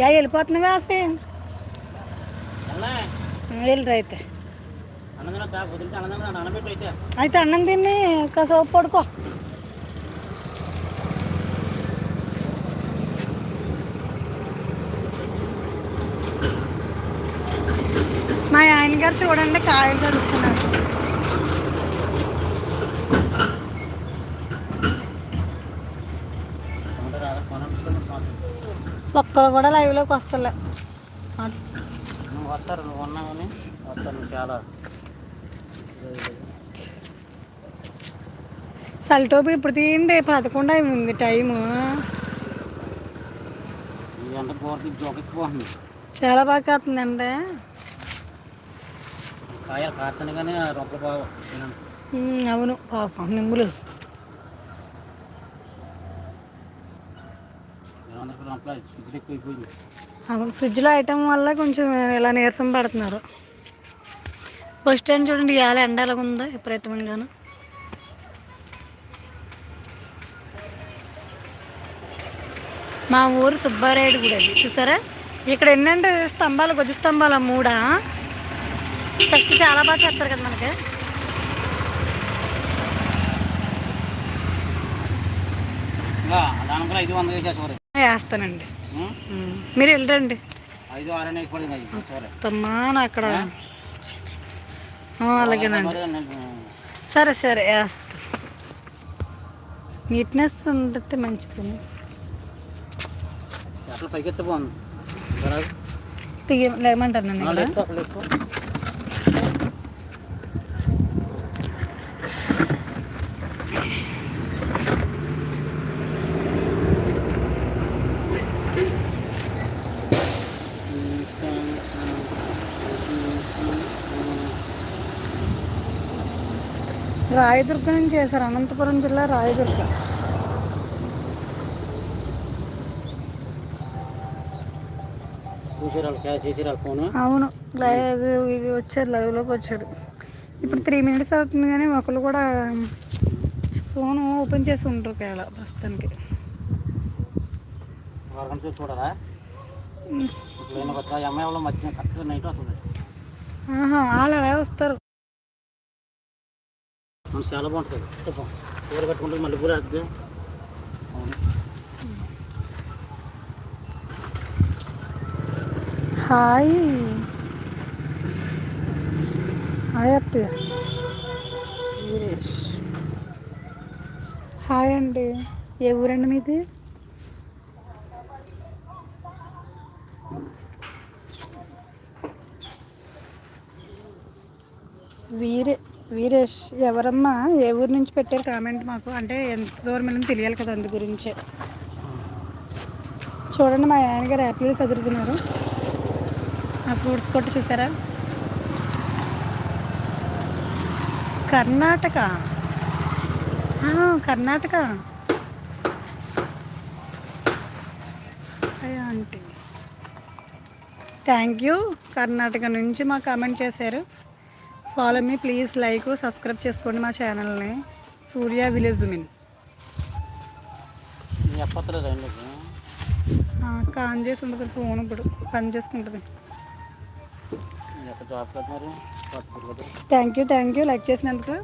Yeah వెళ్ళిపోతున్నావా ఆసి ఎలా వెళ్ళరు అయితే. అయితే. అన్నం తిని కాసేపు పడుకో. మా ఆయన గారు చూడండి కాయలు కడుక్కున్నారు కొంత రాదా కొనుక్కొని పోతాం. ఒక్కరు కూడా లైవ్లోకి వస్తలే. వస్తారు నువ్వు ఉన్నావని వస్తారు చాలా. సల్టోపు ఇప్పుడు తీయండి పదకొండు అయి ఉంది. టైము చాలా బాగా కాస్తుందండి కాయలు కాస్తాను కానీ రొప్ప బాగా అవును పాపం నిమ్ములు ఏమన్నా రొప్ప ఇద్దరు ఎక్కువైపోయింది అవును ఫ్రిడ్జ్లో ఐటమ్ వల్ల కొంచెం ఇలా నీరసం పడుతున్నారు. బస్ స్టాండ్ చూడండి ఇవాళ ఎండ ఎలాగ ఉందో విపరీతంగాను మా ఊరు సుబ్బారాయుడు గుడి అది చూసారా? ఇక్కడ ఎన్నంటే స్తంభాలు గొజ్జు స్తంభాలు మూడా? ఫస్ట్ చాలా బాగా చేస్తారు కదా మనకి. దాని కూడా ఐదు వందలు చూడండి వేస్తానండి. మీరు వెళ్ళరండి. ఐదు ఆరు వేసి పడింది అది చూడండి తమ్మా నా అక్కడ అలాగేనండి. నేను సరే సరే వేస్తా నీట్నెస్ ఉంటే మంచిది అసలు పైకి ఎత్తే బాగుంది ఇక్కడ తీయ లేమంటారు నన్ను ఇక్కడ ఎక్కువ అసలు ఎక్కువ రాయదుర్గ నుంచి చేశారు. అనంతపురం జిల్లా రాయదుర్గ. అవును. లైవ్ ఇది వచ్చాడు లైవ్లోకి వచ్చాడు ఇప్పుడు త్రీ మినిట్స్ అవుతుంది కానీ ఒకరు కూడా ఫోన్ ఓపెన్ చేసి ఉంటారు కేళ ప్రస్తుతానికి. చూడరా ఆహా వాళ్ళు అలా వస్తారు. మనం చాలా బాగుంటుంది. కూర కట్టుకుంటే మళ్ళీ కూర అవును హాయ్. హాయ్ అత్తయ్య. వీరేష్. హాయ్ అండి. ఏ ఊరండి మీది వీరే వీరేష్ ఎవరమ్మా? ఏ ఊరు నుంచి పెట్టారు కామెంట్ మాకు? అంటే ఎంత దూరం వెళ్ళింది తెలియాలి కదా అందు గురించే. చూడండి మా ఆయన గారు యాపిల్ చదువుతున్నారు. ఆ ఫ్రూట్స్ కొట్టు చూసారా? కర్ణాటక. కర్ణాటక. అంటే థ్యాంక్ యూ కర్ణాటక నుంచి మా కామెంట్ చేశారు. Follow me please like subscribe చేసుకోండి మా ఛానల్ని సూర్య విలేజ్ అండి కాన్ చేసి ఉంటుంది ఫోన్ ఇప్పుడు. పని చేసుకుంటుంది. Thank you thank you like చేసినందుకు.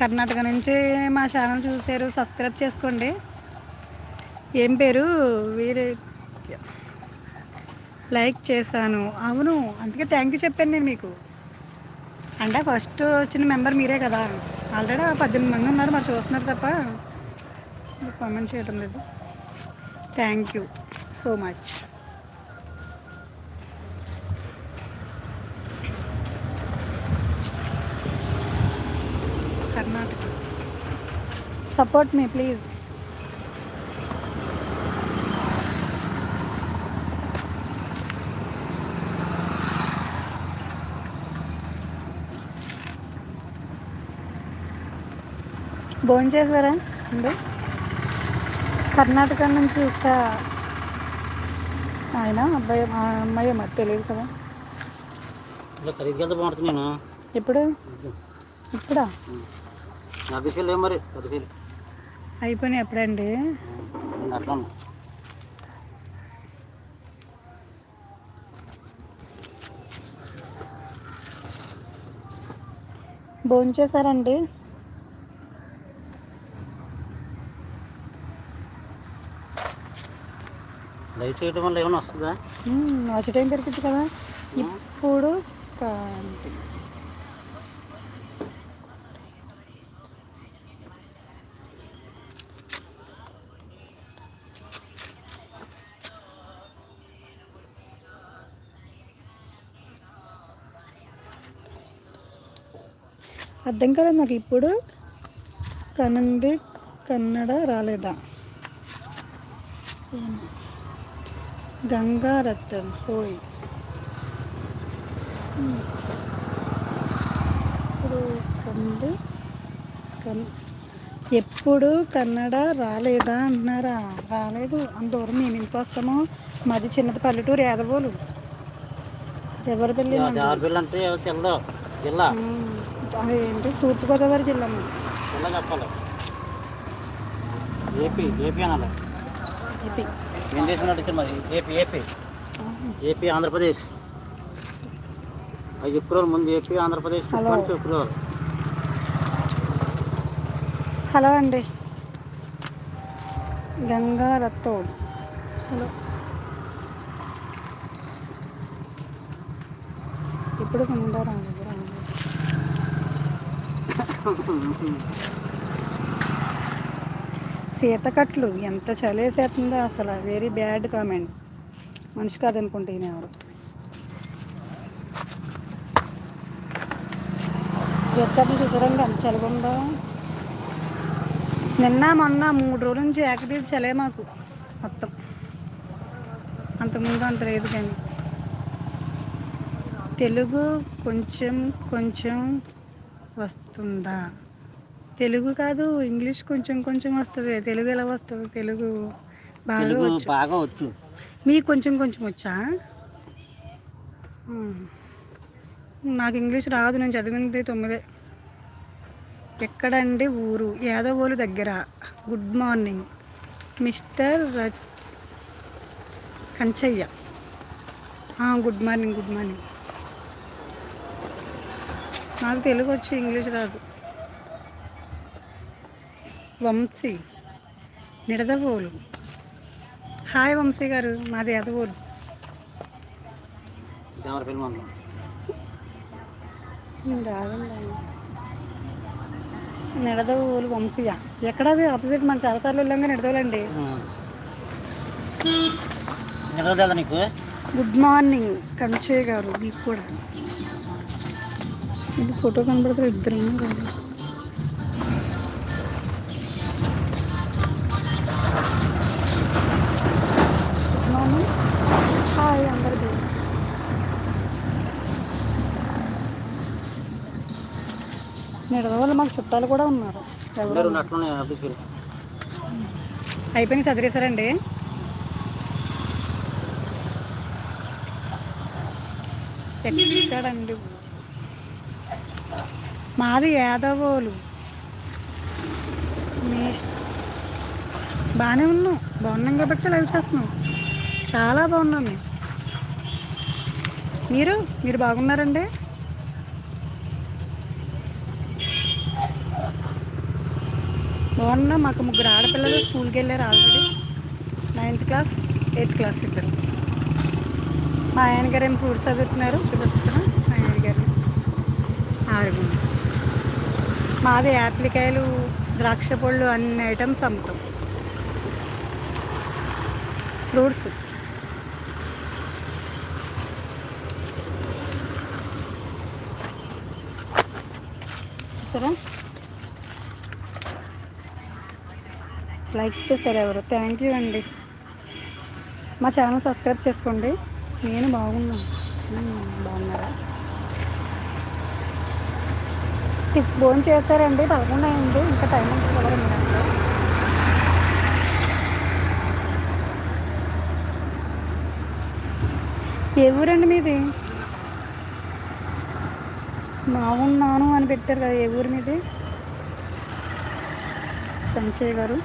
కర్ణాటక నుంచి మా ఛానల్ చూసారు సబ్స్క్రైబ్ చేసుకోండి. ఏం పేరు? వీరే లైక్ చేశాను. అవును అందుకే థ్యాంక్ యూ చెప్పాను నేను మీకు. అంటే ఫస్ట్ వచ్చిన మెంబర్ మీరే కదా. ఆల్రెడీ పద్దెనిమిది మంది ఉన్నారు మరి చూస్తున్నారు తప్ప కామెంట్ చేయడం లేదు. Thank you so much Karnataka. Support me please భోజనం చేశారా? అండి? కర్ణాటక నుంచి చూస్తా ఆయన అబ్బాయి అమ్మాయి మరి తెలియదు కదా. బాగుంటుంది నేను? ఎప్పుడు? ఇప్పుడా? మరి? అయిపోయినాయి ఎప్పుడండి? అట్లా ఉన్నా భోంచేశారండి లైవ్ చేయడం వల్ల ఏమైనా వస్తుందా? వాచ్ టైం పెరుగుతుంది కదా. ఇప్పుడు కాంతి అర్థం కాలేదు నాకు ఇప్పుడు. కనంది కన్నడ రాలేదా. గంగారత్నం హోయ్. ఇప్పుడు కంది కన్ ఎప్పుడు కన్నడ రాలేదా అంటున్నారా రాలేదు. అంత దూరం మేము ఇంటికి వస్తాము? మాది చిన్నది పల్లెటూరు యాదవోలు. ఎవరి పెళ్ళి అంటే జిల్లా అదేంటి తూర్పుగోదావరి జిల్లా చెప్పాలి. ఏపీ ఏపీ అనాలి. ఏపీ. ఏం దేశం నడిచి మరి ఏపీ ఏపీ. ఏపీ ఆంధ్రప్రదేశ్. అది చెప్పుకోవాలి ముందు ఏపీ ఆంధ్రప్రదేశ్ చెప్పుకోవాలి హలో అండి. గంగా రత్తోడ్ హలో ఇప్పుడు రాలేదు సీతకట్లు ఎంత చలేసేస్తుందో అసలు వెరీ బ్యాడ్ కామెంట్ మనిషి కాదనుకుంటే ఈయన ఎవరు సీతకట్లు చూసారండి ఎంత చలిగుందో. నిన్న మొన్న మూడు రోజుల నుంచి ఏకదీటి చలే మాకు మొత్తం. అంతకుముందు అంత లేదు కానీ. తెలుగు కొంచెం కొంచెం వస్తుందా? తెలుగు కాదు ఇంగ్లీష్ కొంచెం కొంచెం వస్తుంది. తెలుగు ఎలా వస్తుంది తెలుగు బాగా వచ్చు. బాగా వచ్చు. మీకు కొంచెం కొంచెం వచ్చా. నాకు ఇంగ్లీష్ రాదు నేను చదివింది తొమ్మిదే. ఎక్కడండి ఊరు? యాదవోలు దగ్గర. Good morning mister Kanchayya. Good morning good morning నాకు తెలుగు వచ్చి ఇంగ్లీష్ రాదు. వంశీ నిడదవోలు. హాయ్ వంశీ గారు మాది రాదండి. నిడదవోలు వంశీయ? ఎక్కడది ఆపోజిట్ మన చాలాసార్లు వెళ్ళాం నిడదవోలండి. నీకు? గుడ్ మార్నింగ్ కంచయ్య గారు మీకు కూడా. ఇది ఫోటో కనబడుతుంది ఇద్దరు నిడదవోలు మాకు చుట్టాలు కూడా ఉన్నారు. ఎవరు అందరూ అట్లనే అభిషేక్ అయిపోయి చదివేశారండి. ఎక్కడండి? మాది యాదవోలు. బాగానే ఉన్నాం. బాగున్నాం కాబట్టి లైవ్ చేస్తున్నాం. చాలా బాగున్నాం. మీరు? మీరు బాగున్నారండి? బాగున్నా మాకు ముగ్గురు ఆడపిల్లలు స్కూల్కి వెళ్ళారు already. Ninth class eighth class ఇద్దరు. మా ఆయన గారు ఏం ఫ్రూట్స్ చదువుతున్నారు? చూపిస్తున్నా మా ఆయన గారు. ఆరుగురు. మాది యాప్లికాయలు ద్రాక్ష పళ్ళు అన్ని ఐటమ్స్ అమ్ముతాం. ఫ్రూట్స్ చూసారా లైక్ చేశారు ఎవరు? థ్యాంక్ యూ అండి. మా ఛానల్ సబ్స్క్రైబ్ చేసుకోండి. నేను బాగున్నాను బాగున్నారా? టిఫ్ భోజనం చేస్తారండి. పదకొండు అయింది. ఇంకా టైం ఉంటుంది కదా రెండు గంటలు ఏ ఊరండి మీది? బాగున్నాను అని పెట్టారు కదా ఏ ఊరు మీది? కంచయ్య గారు.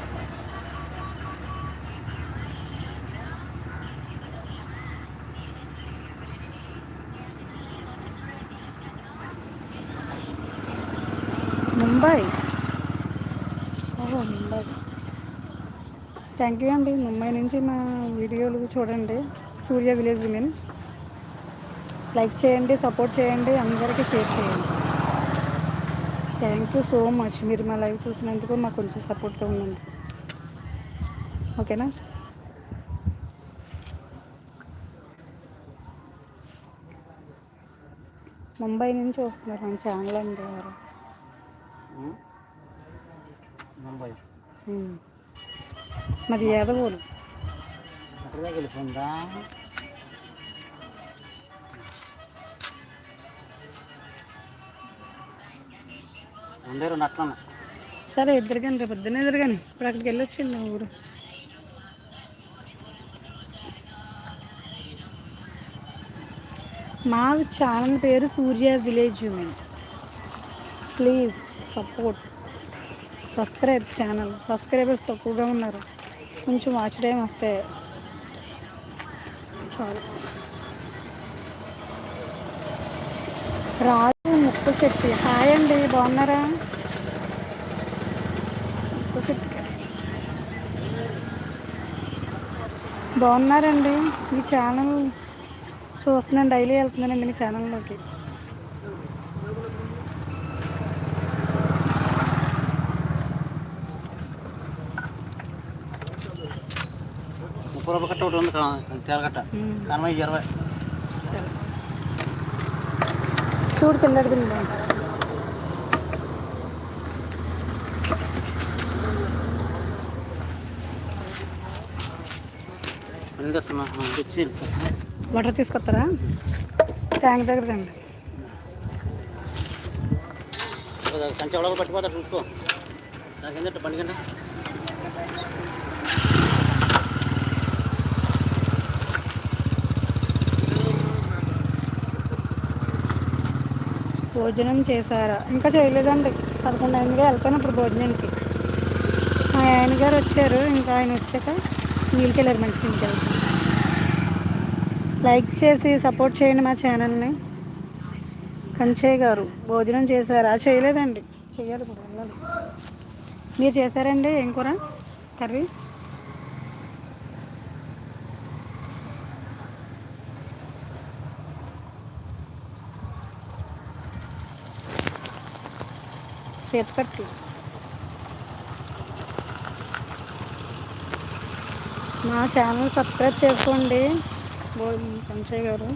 ముంబై? ఓహో ముంబై. థ్యాంక్ యూ అండి. ముంబై నుంచి మా వీడియోలు చూడండి. సూర్య విలేజ్ విమెన్ లైక్ చేయండి సపోర్ట్ చేయండి అందరికీ షేర్ చేయండి. థ్యాంక్ యూ సో మచ్ మీరు మా లైవ్ చూసినందుకు మాకు కొంచెం సపోర్ట్గా ఉండండి. ఓకేనా ముంబై నుంచి వస్తున్నారు మన ఛానల్ అండి మాది రెండు అట్లా సరే ఎదురుగాని రేపు పొద్దున్న ఎదురుగాని ఇప్పుడు అక్కడికి వెళ్ళొచ్చింది మా ఊరు. మా ఛానల్ పేరు Surya village women please support. Subscribe channel. Subscribers తక్కువగా ఉన్నారు. కొంచెం వాచ్ టైం వస్తే చాలు. రాజు ముప్పశెట్టి హాయ్ అండి బాగున్నారా? ముప్పశెట్టి గారు బాగున్నారండి. మీ ఛానల్ చూస్తున్నాను డైలీ వెళ్తున్నానండి మీ ఛానల్లోకి. కట్ట ఒకటి ఉంది తెలగట్ట. కనమై ఇరవై. చూడు కింద వాటర్ తీసుకొస్తారా? ట్యాంక్ దగ్గర రండి. కంచె ఎవడో పట్టిపోతాడు చూసుకో. దాని కింద బండి కింద. భోజనం చేశారా. ఇంకా చేయలేదండి. పదకొండు అయిందిగా వెళ్తాను ఇప్పుడు భోజనానికి. మా ఆయన గారు వచ్చారు. ఇంకా ఆయన వచ్చాక నీళ్ళకి వెళ్ళారు మంచి నీళ్ళకి వెళ్తాను లైక్ చేసి సపోర్ట్ చేయండి మా ఛానల్ని. కంచయ్య గారు భోజనం చేశారా? చేయలేదండి. చేయాలి ఇప్పుడు వెళ్ళాలి. మీరు చేశారండి ఏం కూర? కర్రీ? చేతికట్టు మా ఛానల్ సబ్స్క్రైబ్ చేసుకోండి. బో- కంచయ్య గారు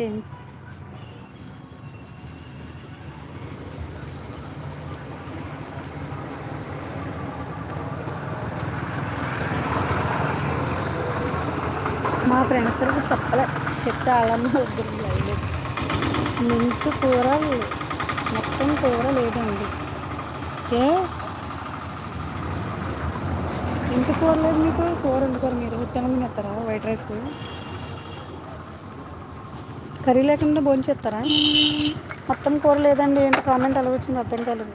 ఏం మా ఫ్రెండ్స్కి చెప్పలే చెప్తే అలానే వద్దు లేదు మెంతు కూర మొత్తం కూర లేదండి. ఏ? ఇంత కూర లేదు మీకు? కూర వండుకోరు మీరు ఉత్తనం తినేస్తారా వైట్ రైస్? కర్రీ లేకుండా భోజనం చేస్తారా? మొత్తం కూర లేదండి ఏంటి కామెంట్ అలా వచ్చింది అర్థం కాలేదు.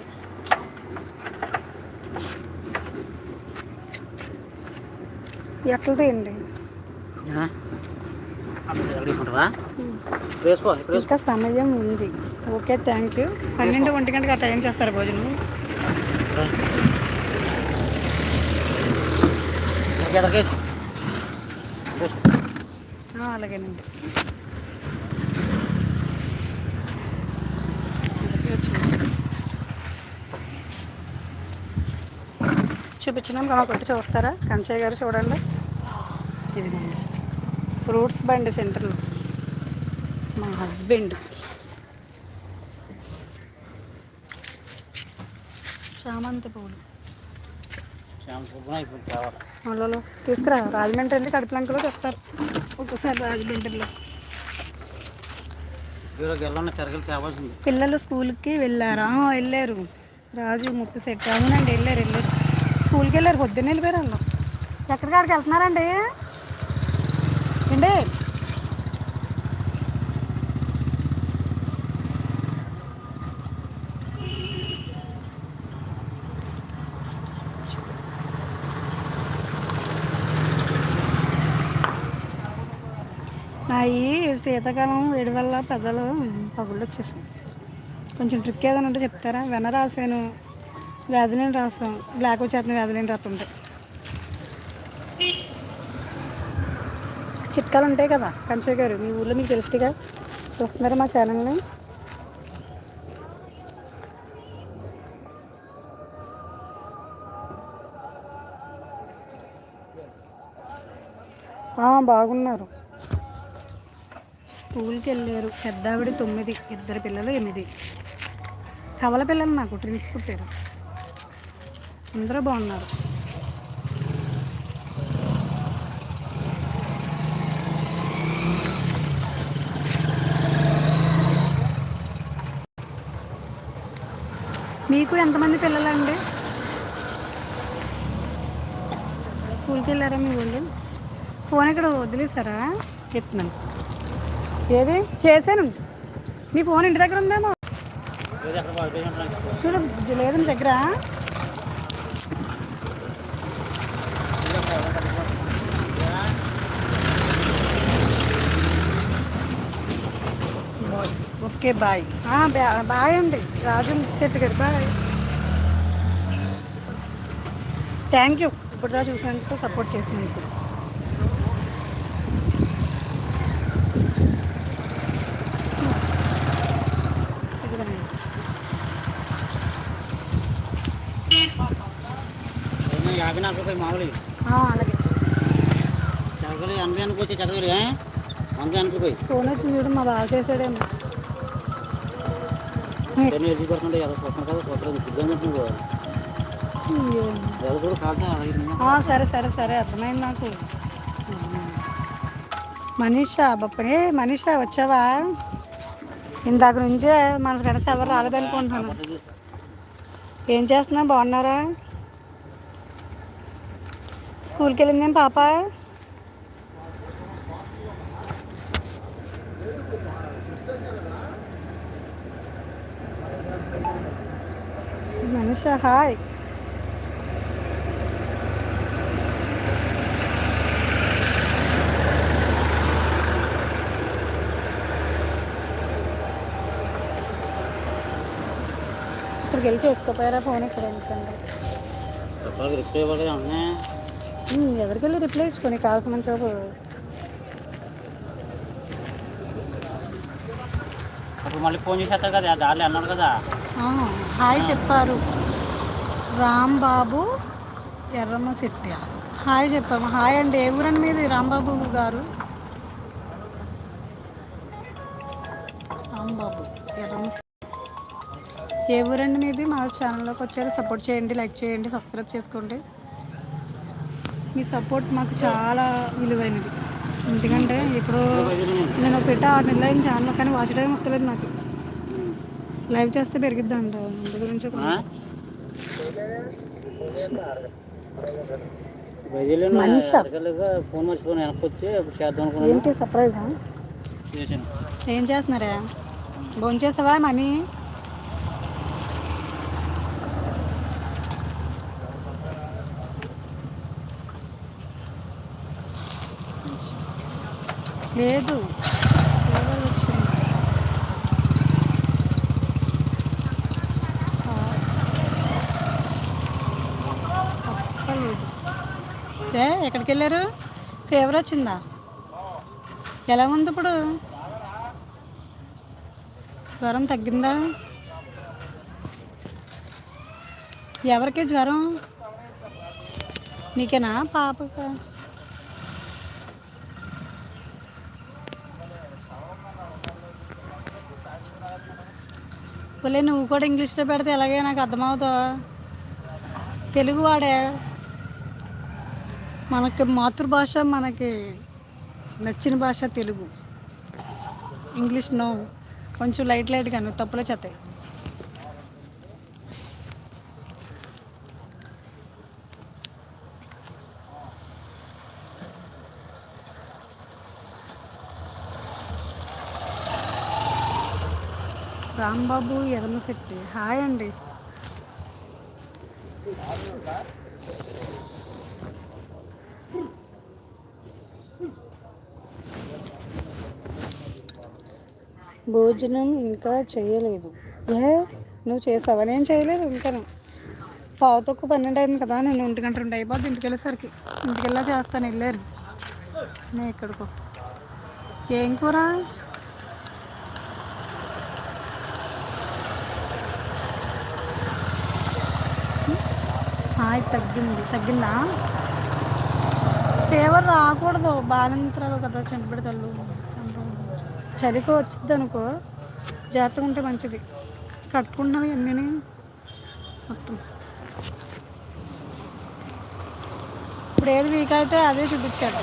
ఎట్లా తీయండి? ఇంకా సమయం ఉంది. Okay thank you. పన్నెండు ఒంటి గంటకి ఆ టైం చేస్తారు భోజనం? అలాగేనండి. చూపించినాం కదా కొట్టి చూస్తారా? కంచయ్య గారు చూడండి. ఇదిగోండి. ఫ్రూట్స్ బండి సెంటర్లో మా హస్బెండ్. చామంతి పూలు. అల్లలో తీసుకురా. రాజమండ్రి వెళ్ళి కడుపులంకలో చెప్తారు ఒక్కసారి రాజమండ్రిలో పిల్లలు స్కూల్కి వెళ్ళారా? వెళ్ళారు. రాజు ముప్పు సెట్. అవునండి వెళ్ళారు వెళ్ళారు. స్కూల్కి వెళ్ళారు. పొద్దున్న వెళ్ళిపోయారు వాళ్ళు. ఎక్కడికాడికి వెళ్తున్నారండి? ఏంటి నా శీతాకాలం వేడి వల్ల పెద్దలు పగుళ్ళు వచ్చేసాయి. కొంచెం ట్రిక్ ఏదైనా ఉంటే చెప్తారా? వెన రాసాను వ్యాధులేని రాస్తాం బ్లాక్ వచ్చేస్తుంది వ్యాధులేని రాస్తుంటే. చిట్కాలు ఉంటాయి కదా కంచే గారు మీ ఊళ్ళో మీకు తెలుస్తుందిగా? చూస్తున్నారు మా ఛానల్ని బాగున్నారు. స్కూల్కి వెళ్ళారు. పెద్ద ఆవిడ తొమ్మిది ఇద్దరు పిల్లలు ఎనిమిది. కవల పిల్లలు నాకు ట్రిన్స్ పుట్టారు అందరూ బాగున్నారు. మీకు ఎంతమంది పిల్లలండి? స్కూల్కి వెళ్ళారా మీ వాళ్ళు ఫోన్ ఇక్కడ వదిలేసారా ఎత్తున్నాను ఏది? చేశాను. నీ ఫోన్ ఇంటి దగ్గర ఉందేమో? చూడు లేదు దగ్గర. Okay bye. బాయ్ అండి. రాజు శెట్టి గారు బాయ్. Thank you. ఇప్పుడు దా చూసినందుకు సపోర్ట్ చేసినందుకు. ఏమో యాభై నాలుగు రూపాయలు మామూలు అలాగే. చదవలు ఎనభై అనుకోవచ్చు చదవలు వంద అనుకోపోయి ఫోన్ వచ్చి చూడు మా బాగా చేశాడేమో. ఎదురు పడుతుంటే కదా. ఎవరు కూడా సరే సరే సరే అర్థమైంది నాకు. మనీషా బొప్పనే మనీషా వచ్చావా? ఇందాక నుంచే మన ఫ్రెండ్స్ ఎవరు రాలేదనుకుంటున్నాను. ఏం చేస్తున్నా బాగున్నారా? స్కూల్కి వెళ్ళిందేం పాప? మనీషా హాయ్ ఇక్కడికి వెళ్ళి చేసుకోపోయారా? ఫోన్ ఇక్కడ ఉమ్, ఎదురుకి వెళ్ళి రిప్లై ఇచ్చుకొని కావాల్సిన చోపు అప్పుడు మళ్ళీ ఫోన్ చేసేస్తారు కదా దారిలో అన్నాడు కదా. హాయ్ చెప్పారు. రాంబాబు ఎర్రమ్మ శెట్టి హాయ్ చెప్పాము హాయ్ అండి. ఏ ఊరండి మీది? రాంబాబు గారు? రాంబాబు ఎర్రమ్మ ఏ ఊరండి మీది? మా ఛానల్లోకి వచ్చారు. సపోర్ట్ చేయండి లైక్ చేయండి సబ్స్క్రైబ్ చేసుకోండి. మీ సపోర్ట్ మాకు చాలా విలువైనది. ఎందుకంటే ఇప్పుడు నేను పెట్ట ఆరు నెలలు అయిన ఛానల్ కానీ వాచ్ టైం వస్తలేదు నాకు. లైవ్ చేస్తే పెరిగిద్ది అంట అందు గురించి కూడా ఫోన్ చేద్దాం ఏంటి సర్ప్రైజా? ఏం చేస్తున్నారా? భోంచేస్తావా మనీ లేదు ఏదో వచ్చింది. ఆ, తప్పలేదు. ఏ ఎక్కడికి వెళ్ళారు ఫీవర్ వచ్చిందా? ఎలా ఉంది ఇప్పుడు? జ్వరం తగ్గిందా? ఎవరికి జ్వరం? నీకేనా పాపకా? పోలే నువ్వు కూడా ఇంగ్లీష్లో పెడితే ఎలాగే నాకు అర్థమవుతావా? తెలుగు వాడే మనకి మాతృభాష మనకి నచ్చిన భాష తెలుగు. ఇంగ్లీష్ నో కొంచెం లైట్ లైట్గాను తప్పులే చేతాయి రాంబాబు ఎర్మశెట్టి హాయ్ అండి. భోజనం ఇంకా చేయలేదు. ఏ? నువ్వు చేసావా? నేను చేయలేదు ఇంకా పావు తక్కువ పన్నెండు అయింది కదా నేను ఒంటి గంట రెండు అయిపోద్ది ఇంటికి వెళ్ళేసరికి. ఇంటికి వెళ్ళా చేస్తాను వెళ్ళారు. నేను ఎక్కడికో ఏం కూర? హాయ్ తగ్గింది. తగ్గిందా? ఫీవర్ రాకూడదు. బాలింతరాలు కదా చనిపెడతాళ్ళు చలికి వచ్చింది అనుకో జాగ్రత్తగా ఉంటే మంచిది. కట్టుకుంటున్నావు అన్నీ మొత్తం. ఇప్పుడు ఏది వీక్ అయితే అదే చూపించాడు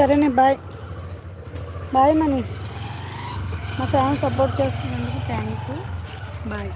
సరేనే బాయ్. Bye money. మా ఛానల్ సపోర్ట్ చేస్తున్నందుకు థ్యాంక్ యూ బాయ్.